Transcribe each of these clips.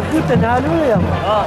تحققوا تنالوا يا ما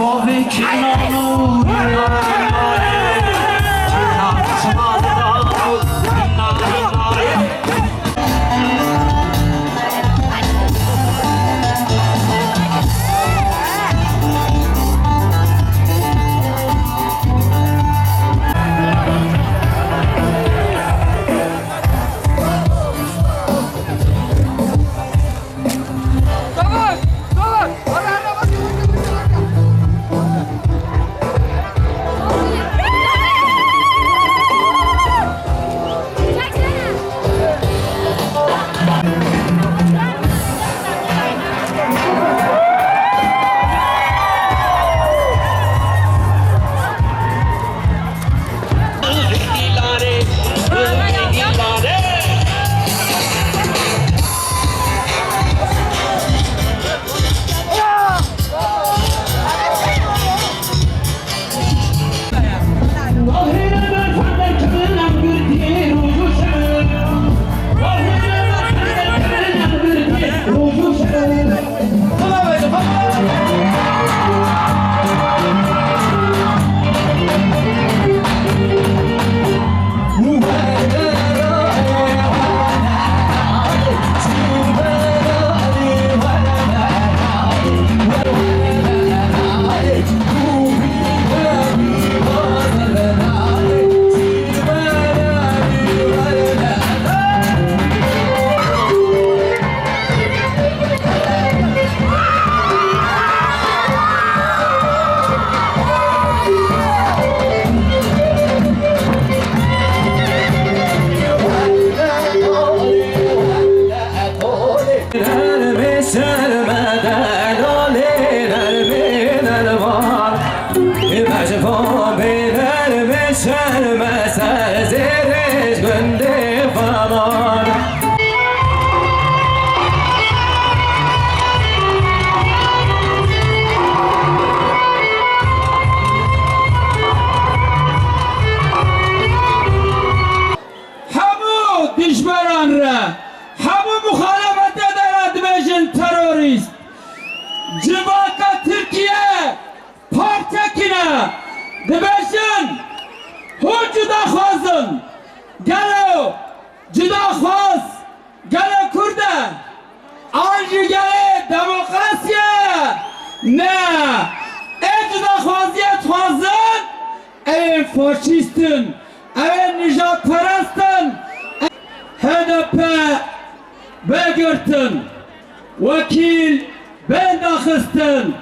for vacation on the time. Ne? Etna vaziyet hazır. Ey faşistin, ey nijatperesttin, HDP begirtin, vekil ben daxistin,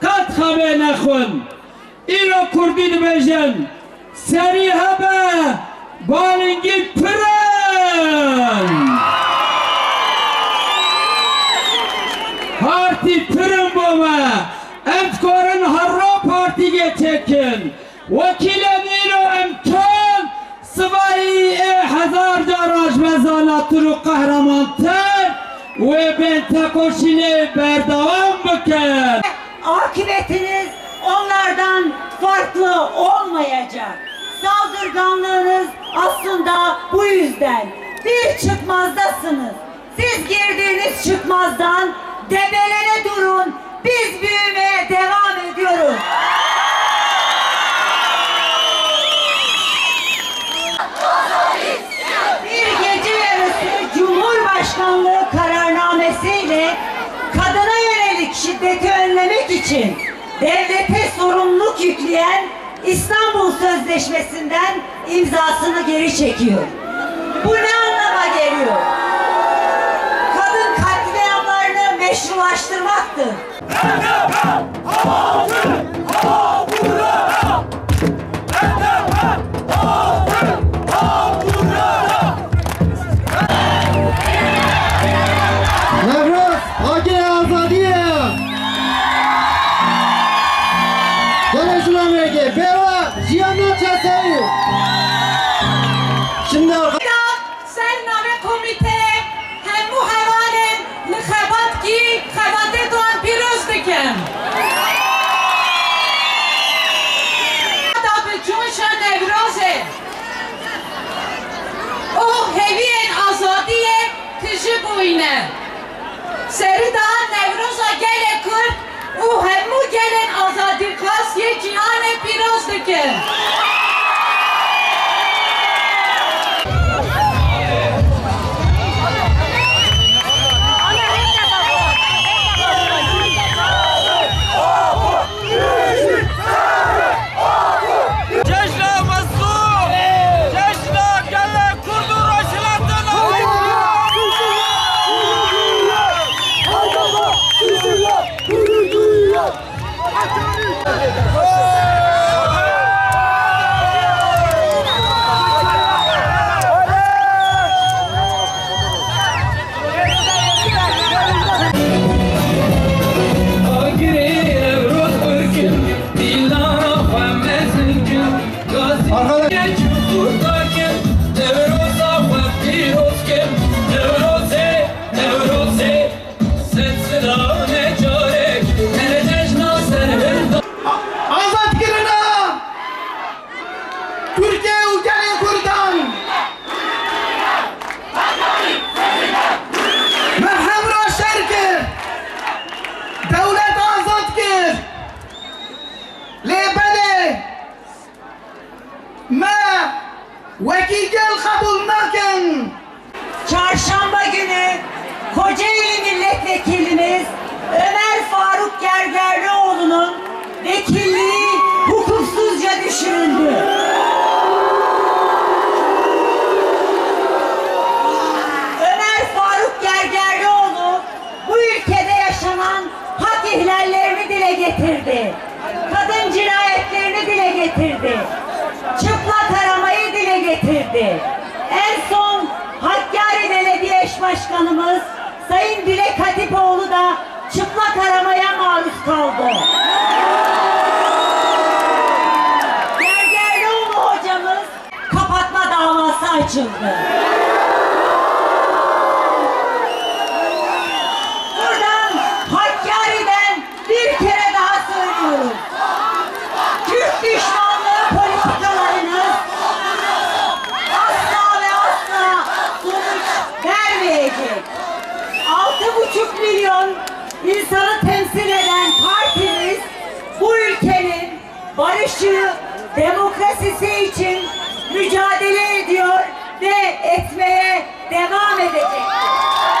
kat habe nexun, İro Kurdin bejen, seri hebe, balingil piren. Parti piren bu Ent korun harro partiye çekin. وکیل نیرو امکان سوایی هزار جاراج مزالاتر و قهرمانتر و بین تکوشینه بردوام بکن akıbetiniz onlardan farklı olmayacak. Saldırganlığınız aslında bu yüzden. Bir çıkmazdasınız. Siz girdiğiniz çıkmazdan debelene durun. Biz büyümeye devam ediyoruz. İçin devlete sorumluluk yükleyen İstanbul Sözleşmesi'nden imzasını geri çekiyor. Bu ne anlama geliyor? Kadın katliamlarını meşrulaştırmaktır. Seridağ Nevroza gele kır, u hemu gelen azadi kas ye cihane piroz dikin. Nakin! Çarşamba günü Kocaeli Milletvekilimiz Ömer Faruk Gergerlioğlu'nun vekilliği hukuksuzca düşürüldü. Ömer Faruk Gergerlioğlu bu ülkede yaşanan hak ihlallerini dile getirdi. Kadın cinayetlerini dile getirdi. Çıplak aramayı dile getirdi. Başkanımız Sayın Dilek Hatipoğlu da çıplak aramaya maruz kaldı. Gergerlioğlu hocamız kapatma davası açıldı. insanı temsil eden partimiz bu ülkenin barışı, demokrasisi için mücadele ediyor ve etmeye devam edecektir.